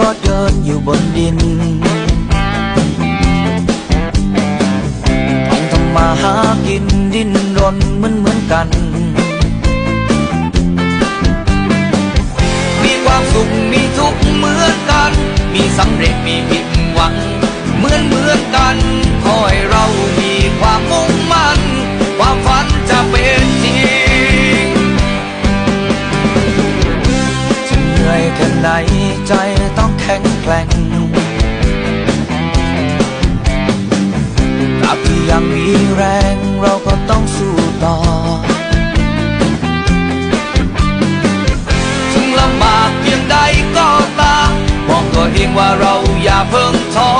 ก็เดินอยู่บนดินต้องทำมาหากินดิ้นรนเหมือนเหมือนกัน มีความสุขมีทุกข์เหมือนกัน มีสำเร็จมีผิดหวัง เหมือนเหมือนกัน ไหนใจต้องแข็งแกร่งตราบที่ยังมีแรงเราก็ต้องสู้ต่อ ถึงลำบากเพียงใดก็ตามบอกตัวเองว่าเราอย่าเพิ่งท้อ